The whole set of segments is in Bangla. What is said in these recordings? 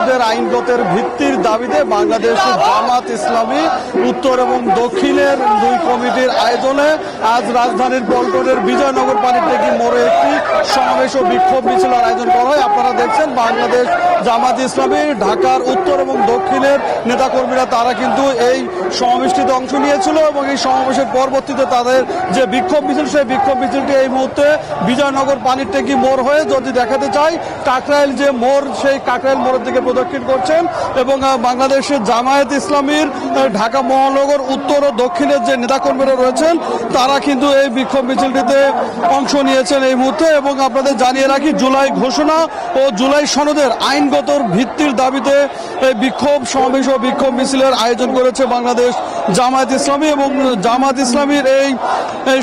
আইনগতের ভিত্তির দাবিতে বাংলাদেশ জামাত ইসলামী উত্তর এবং দক্ষিণের দুই কমিটির আয়োজনে আজ রাজধানীর পল্টনের বিজয়নগর পানিটেকি মোড়ে সমাবেশ ও বিক্ষোভ মিছিলের আয়োজন করা হয়। আপনারা দেখছেন বাংলাদেশ জামাত ইসলামী, ঢাকার উত্তর এবং দক্ষিণের নেতাকর্মীরা, তারা কিন্তু এই সমাবেশটিতে অংশ নিয়েছিল এবং এই সমাবেশের পরবর্তীতে তাদের যে বিক্ষোভ মিছিল, সেই বিক্ষোভ মিছিলটি এই মুহূর্তে বিজয়নগর পানির টেকি মোড় হয়ে যদি দেখাতে চাই, কাকরাইল যে মোড়, সেই কাকরাইল মোড়ের দিকে প্রদক্ষিণ করছেন এবং বাংলাদেশের জামায়াত ইসলামীর ঢাকা মহানগর উত্তর ও দক্ষিণের যে নেতাকর্মীরা রয়েছেন, তারা কিন্তু এই বিক্ষোভ মিছিলটিতে অংশ নিয়েছেন এই মুহূর্তে এবং আপনাদের জানিয়ে রাখি জুলাই ঘোষণা ও জুলাই সনদের আইনগত ভিত্তির দাবিতে এই বিক্ষোভ সমাবেশ ও বিক্ষোভ মিছিলের আয়োজন করেছে বাংলাদেশ জামায়াত ইসলামী এবং জামাত ইসলামীর এই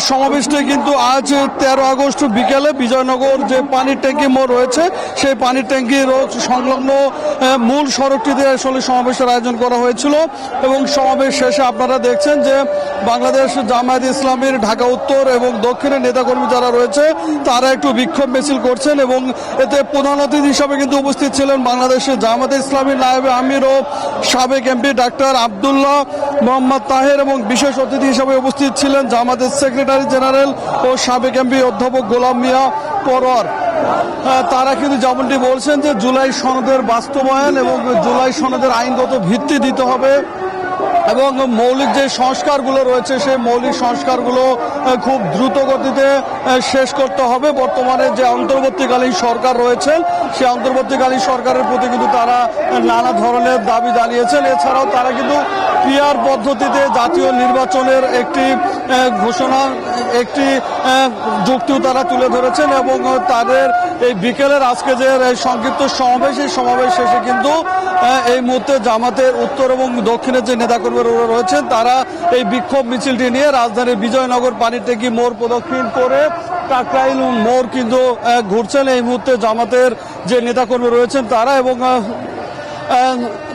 সমাবেশটি কিন্তু আজ তেরো আগস্ট বিকেলে বিজয়নগর যে পানির ট্যাঙ্কি মোড় রয়েছে সেই পানির ট্যাঙ্কির সংলগ্ন আহ, মূল সড়কটিতে আসলে সমাবেশের আয়োজন করা হয়েছিল এবং সমাবেশ শেষে আপনারা দেখছেন যে বাংলাদেশ জামায়াত ইসলামীর ঢাকা উত্তর এবং দক্ষিণের নেতাকর্মী যারা রয়েছে তারা একটু বিক্ষোভ মিছিল করছেন এবং এতে প্রধান অতিথি হিসাবে কিন্তু উপস্থিত ছিলেন বাংলাদেশের জামায়াত ইসলামী নায়েব আমির ও সাবেক এমপি ডাক্তার আবদুল্লাহ মোহাম্মদ তাহের এবং বিশেষ অতিথি হিসাবে উপস্থিত ছিলেন জামাতের সেক্রেটারি জেনারেল ও সাবেক এমপি অধ্যাপক গোলাম মিয়া পরোয়ার। তারা কিন্তু যেমনটি বলছেন যে জুলাই সনদের বাস্তবায়ন এবং জুলাই সনদের আইনগত ভিত্তি দিতে হবে। এবং মৌলিক যে সংস্কারগুলো রয়েছে, সেই মৌলিক সংস্কারগুলো খুব দ্রুত গতিতে শেষ করতে হবে। বর্তমানে যে অন্তর্বর্তীকালীন সরকার রয়েছেন সেই অন্তর্বর্তীকালীন সরকারের প্রতি কিন্তু তারা নানা ধরনের দাবি জানিয়েছেন। এছাড়াও তারা কিন্তু পিয়ার পদ্ধতিতে জাতীয় নির্বাচনের একটি ঘোষণা, একটি যুক্তিও তারা তুলে ধরেছেন এবং তাদের এই বিকেলের আজকে যে সংক্ষিপ্ত সমাবেশ, এই সমাবেশ শেষে কিন্তু এই মুহূর্তে জামাতের উত্তর এবং দক্ষিণের যে নেতাকর্মীরা রয়েছেন। তারা এই বিক্ষোভ মিছিলটি নিয়ে রাজধানীর বিজয়নগর পানিটেকি মোড় প্রদক্ষিণ করে কাকরাইল মোড় কিন্তু ঘুরছেন। এই মুহূর্তে জামাতের যে নেতাকর্মী রয়েছেন তারা এবং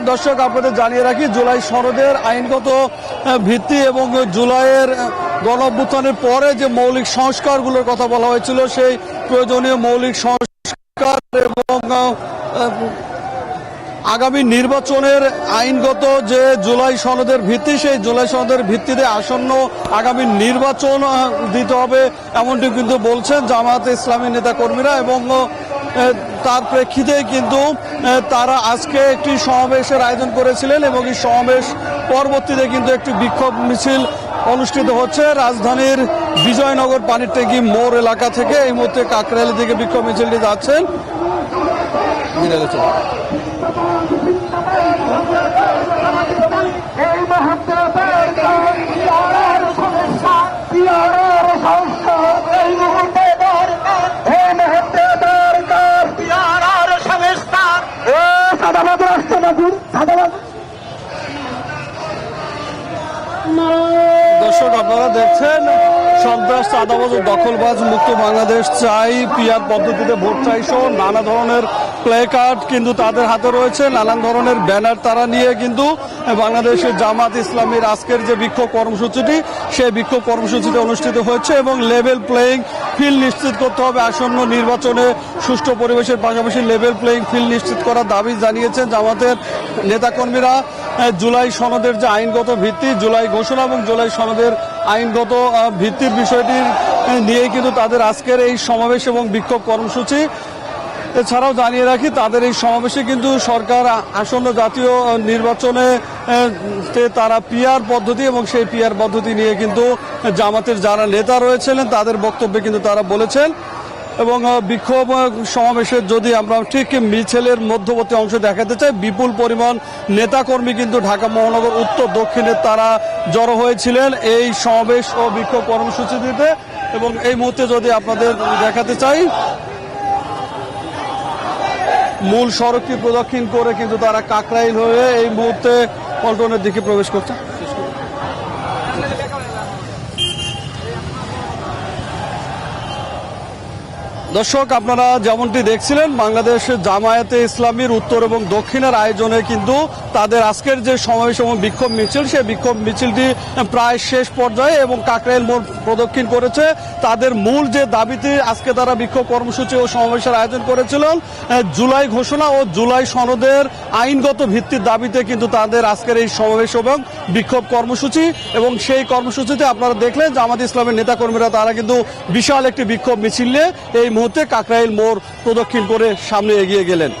দর্শক, আপনাদের জানিয়ে রাখি, জুলাই সনদের আইনগত ভিত্তি এবং জুলাইয়ের গণ পরে যে মৌলিক সংস্কারগুলোর কথা বলা হয়েছিল, সেই প্রয়োজনীয় মৌলিক সংস্কার এবং আগামী নির্বাচনের আইনগত যে জুলাই সনদের ভিত্তি, সেই জুলাই সনদের ভিত্তিতে আসন্ন আগামী নির্বাচন দিতে হবে এমনটি কিন্তু বলছেন জামায়াত ইসলামী নেতা কর্মীরা এবং তার প্রেক্ষিতে কিন্তু তারা আজকে একটি সমাবেশের আয়োজন করেছিলেন এবং এই সমাবেশ পরবর্তীতে কিন্তু একটি বিক্ষোভ মিছিল অনুষ্ঠিত হচ্ছে রাজধানীর বিজয়নগর পানির ট্যাঙ্কি মোড় এলাকা থেকে। এই মুহূর্তে কাকরাইলের দিকে বিক্ষোভ মিছিলটি যাচ্ছেন বিড়ালে চলে। এই মুহূর্তে দরকার পিয়ারের সমস্যা পিয়ারের সংস্কার এই মুহূর্তে এই মুহূর্তে দরকার। পিয়ারের সমস্যা। এ সাদাবাদ রাষ্ট্রপতি সাদাবাদ। দর্শক আপনারা দেখছেন সন্ত্রাস চাঁদাবাজ ও দখলবাজ মুক্ত বাংলাদেশ চাই পিয়ার পদ্ধতিতে ভোট চাই সহ নানা ধরনের প্লে কার্ড কিন্তু তাদের হাতে রয়েছে। নানান ধরনের ব্যানার তারা নিয়ে কিন্তু বাংলাদেশের জামাত ইসলামীর আজকের যে বিক্ষোভ কর্মসূচিটি সেই বিক্ষোভ কর্মসূচিতে অনুষ্ঠিত হয়েছে এবং লেভেল প্লেয়িং ফিল্ড নিশ্চিত করতে হবে। আসন্ন নির্বাচনে সুষ্ঠু পরিবেশের পাশাপাশি লেভেল প্লেয়িং ফিল্ড নিশ্চিত করার দাবি জানিয়েছেন জামাতের নেতাকর্মীরা। জুলাই সনদের যে আইনগত ভিত্তি জুলাই ঘোষণা এবং জুলাই সনদের আইনগত ভিত্তির বিষয়টির আহ, নিয়ে কিন্তু তাদের আজকের এই সমাবেশ এবং বিক্ষোভ কর্মসূচি। এছাড়াও জানিয়ে রাখি, তাদের এই সমাবেশে কিন্তু সরকার আসন্ন জাতীয় নির্বাচনে তারা পিয়ার পদ্ধতি এবং সেই পিয়ার পদ্ধতি নিয়ে কিন্তু জামাতের যারা নেতা রয়েছিলেন, তাদের বক্তব্যে কিন্তু তারা বলেছেন। এবং বিক্ষোভ সমাবেশের যদি আমরা ঠিক মিছিলের মধ্যবর্তী অংশ দেখাতে চাই, বিপুল পরিমাণ নেতাকর্মী কিন্তু ঢাকা মহানগর উত্তর দক্ষিণের তারা জড়ো হয়েছিলেন এই সমাবেশ ও বিক্ষোভ কর্মসূচি দিতে। এবং এই মুহূর্তে যদি আপনাদের দেখাতে চাই মূল সড়কটি প্রদক্ষিণ করে কিন্তু তারা কাকরাইল হয়ে এই মুহূর্তে পল্টনের দিকে প্রবেশ করছে। দর্শক, আপনারা যেমনটি দেখছিলেন, বাংলাদেশ জামায়াতে ইসলামীর উত্তর এবং দক্ষিণের আয়োজনে কিন্তু তাদের আজকের যে সমাবেশ এবং বিক্ষোভ মিছিল, সেই বিক্ষোভ মিছিলটি প্রায় শেষ পর্যায়ে এবং কাকরাইল মোড় প্রদক্ষিণ করেছে। তাদের মূল যে দাবিতে আজকে তারা বিক্ষোভ কর্মসূচি ও সমাবেশের আয়োজন করেছিলেন জুলাই ঘোষণা ও জুলাই সনদের আইনগত ভিত্তির দাবিতে কিন্তু তাদের আজকের এই সমাবেশ এবং বিক্ষোভ কর্মসূচি। এবং সেই কর্মসূচিতে আপনারা দেখলেন জামাত ইসলামের নেতাকর্মীরা তারা কিন্তু বিশাল একটি বিক্ষোভ মিছিল নিয়ে এই মুহূর্তে কাকরাইল মোড় প্রদক্ষিণ করে সামনে এগিয়ে গেলেন।